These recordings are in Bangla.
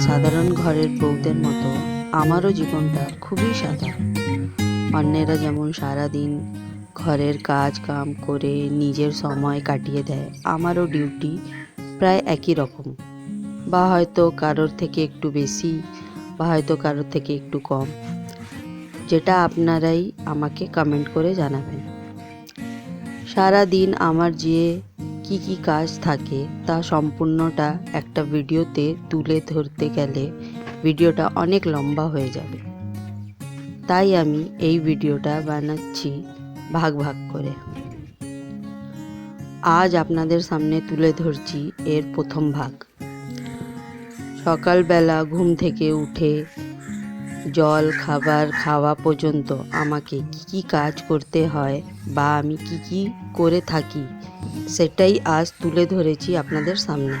সাধারণ ঘরের বউদের মতো। আমারও জীবনটা খুবই সাধারণ অন্যেরা যেমন সারাদিন ঘরের কাজ কাম করে নিজের সময় কাটিয়ে দেয়, আমারও ডিউটি প্রায় একই রকম। বা হয়তো কারোর থেকে একটু বেশি, বা হয়তো কারোর থেকে একটু কম। যেটা আপনারাই আমাকে কমেন্ট করে জানাবেন। সারা দিন আমার যে কি কি কাজ থাকে তা সম্পূর্ণটা একটা ভিডিওতে তুলে ধরতে গেলে ভিডিওটা অনেক লম্বা হয়ে যাবে। তাই আমি এই ভিডিওটা বানাচ্ছি ভাগ ভাগ করে। আজ আপনাদের সামনে তুলে ধরছি এর প্রথম ভাগ। সকালবেলা ঘুম থেকে উঠে জল, খাবার খাওয়া পর্যন্ত আমাকে কি কি কাজ করতে হয় বা আমি কি কি করে থাকি সেটাই আজ তুলে ধরেছি আপনাদের সামনে।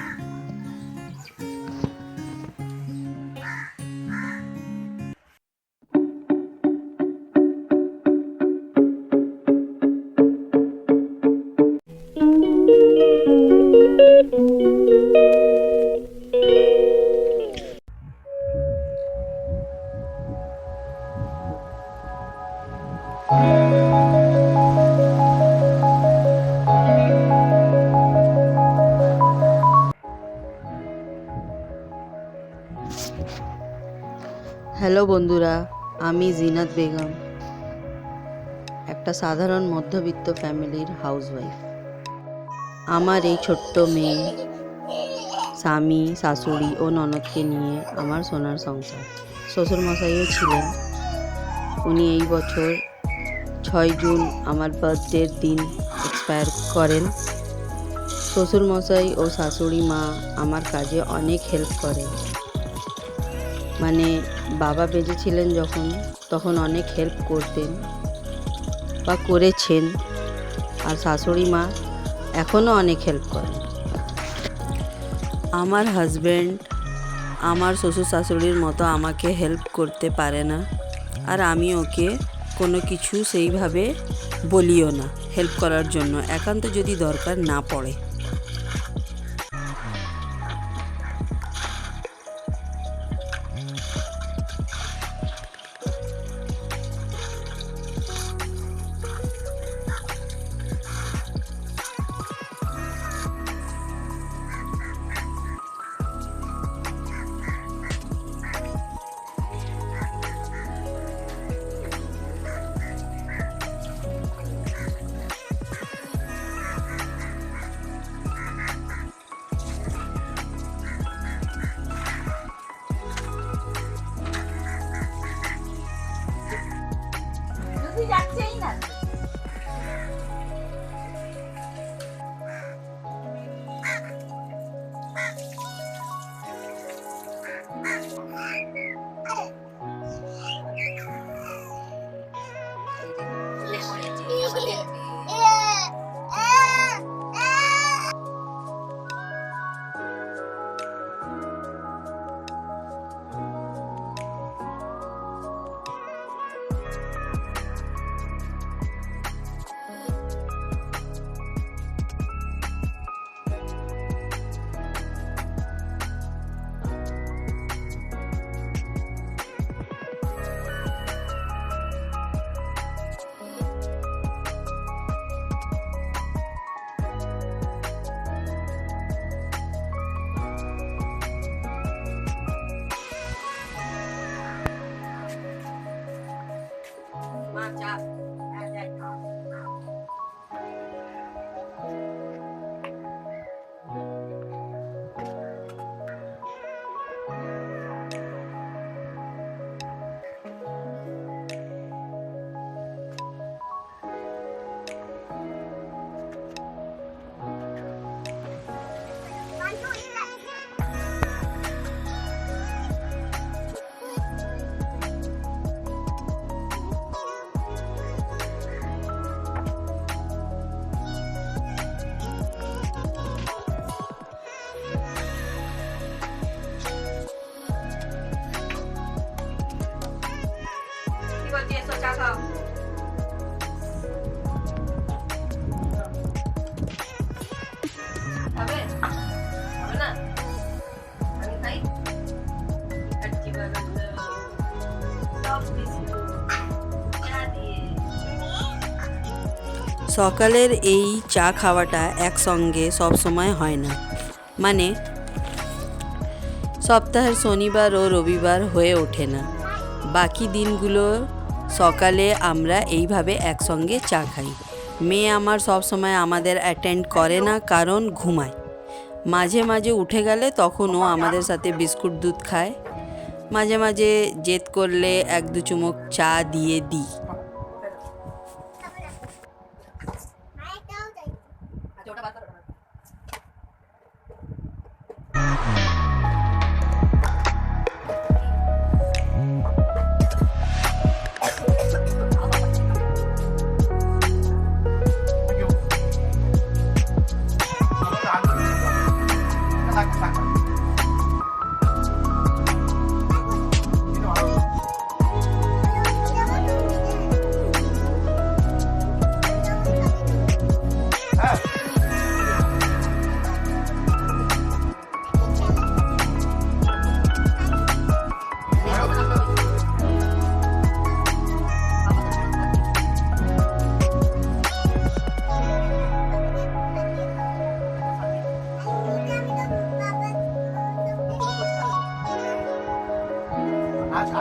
বন্ধুরা, আমি জিনাত বেগম, একটা সাধারণ মধ্যবিত্ত ফ্যামিলির হাউসওয়াইফ। আমার এই ছোট্ট মেয়ে, স্বামী, শাশুড়ি ও ননদকে নিয়ে আমার সোনার সংসার। শ্বশুরমশাইও ছিলেন। উনি এই বছর ছয় জুন আমার বার্থডের দিন এক্সপায়ার করেন। শ্বশুরমশাই ও শাশুড়ি মা আমার কাজে অনেক হেল্প করেন। মানে বাবা বেঁচে ছিলেন যখন, তখন অনেক হেল্প করতেন বা করেছেন। আর শাশুড়ি মা এখনও অনেক হেল্প করেন। আমার হাজব্যান্ড আমার শ্বশুর শাশুড়ির মতো আমাকে হেল্প করতে পারে না। আর আমি ওকে কোনো কিছু সেইভাবে বলিও না হেল্প করার জন্য। একান্ত যদি দরকার না পড়ে। সকালের এই চা খাওয়াটা একসঙ্গে সবসময় হয় না। মানে সপ্তাহের শনিবার ও রবিবার হয়ে ওঠে না। বাকি দিনগুলো সকালে আমরা এইভাবে একসঙ্গে চা খাই। মেয়ে আমার সব সময় আমাদের অ্যাটেন্ড করে না, কারণ ঘুমায়। মাঝে মাঝে উঠে গেলে তখনও আমাদের সাথে বিস্কুট দুধ খায়। মাঝে মাঝে জেদ করলে এক দু চুমুক চা দিয়ে দিই।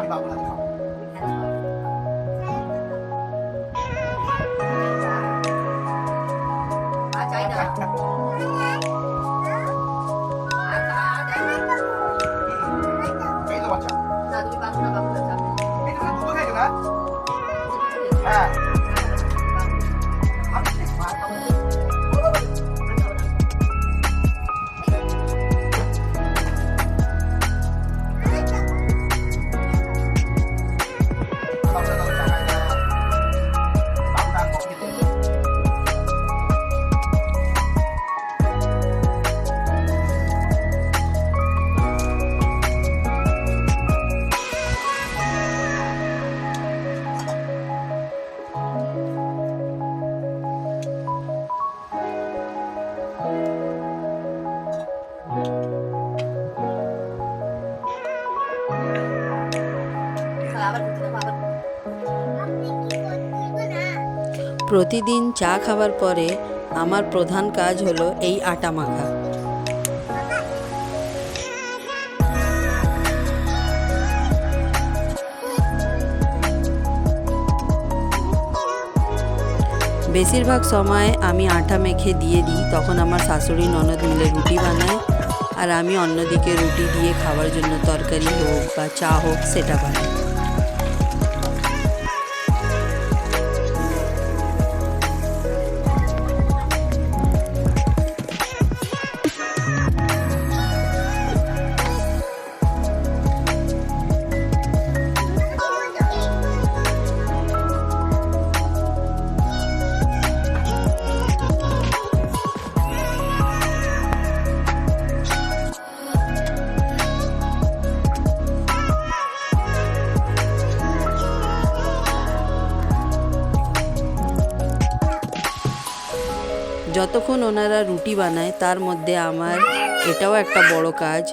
Vọng là প্রতিদিন চা খাবার পরে আমার প্রধান কাজ হলো এই আটা মাখা। বেশিরভাগ সময় আমি আটা মেখে দিয়ে দিই, তখন আমার শাশুড়ি ননদ মিলে রুটি বানায়, আর আমি অন্যদিকে রুটি দিয়ে খাওয়ার জন্য তরকারি হোক বা চা হোক সেটা বানাই। যতক্ষণ ওনারা রুটি বানায়, তার মধ্যে আমার এটাও একটা বড় কাজ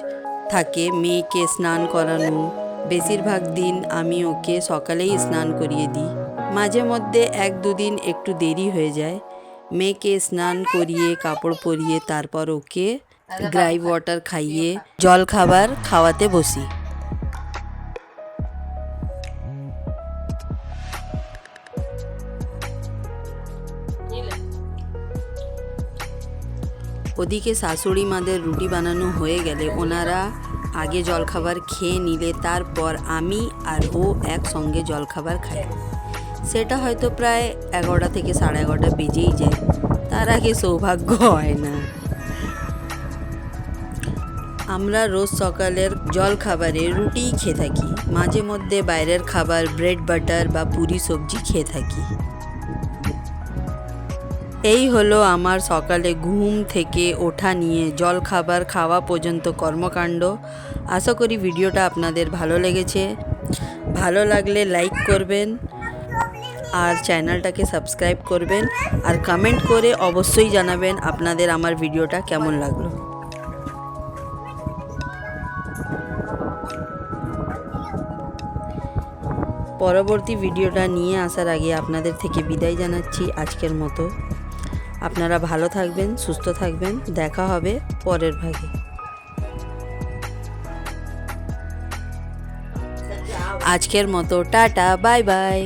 থাকে, মেয়েকে স্নান করানো। বেশিরভাগ দিন আমি ওকে সকালেই স্নান করিয়ে দিই। মাঝে মধ্যে এক দুদিন একটু দেরি হয়ে যায়। মেয়েকে স্নান করিয়ে, কাপড় পরিয়ে, তারপর ওকে ড্রাই ওয়াটার খাইয়ে জল খাবার খাওয়াতে বসি। ওদিকে শাশুড়ি মাদের রুটি বানানো হয়ে গেলে ওনারা আগে জলখাবার খেয়ে নিলে তারপর আমি আর ও একসঙ্গে জলখাবার খাই। সেটা হয়তো প্রায় এগারোটা থেকে সাড়ে এগারোটা বেজেই যায়। তার আগে সৌভাগ্য হয় না। আমরা রোজ সকালের জল খাবারে রুটিই খেয়ে থাকি। মাঝে মধ্যে বাইরের খাবার ব্রেড বাটার বা পুরি সবজি খেয়ে থাকি। এই হলো আমার সকালে ঘুম থেকে ওঠা নিয়ে জল খাবার খাওয়া পর্যন্ত কর্মকাণ্ড। আশা করি ভিডিওটা আপনাদের ভালো লেগেছে। ভালো লাগলে লাইক করবেন আর চ্যানেলটাকে সাবস্ক্রাইব করবেন আর কমেন্ট করে অবশ্যই জানাবেন আপনাদের আমার ভিডিওটা কেমন লাগল। পরবর্তী ভিডিওটা নিয়ে আসার আগে আপনাদের থেকে বিদায় জানাচ্ছি আজকের মতো। আপনারা ভালো থাকবেন সুস্থ থাকবেন। দেখা হবে পরের ভাগে। আজকের মতো টাটা বাই বাই।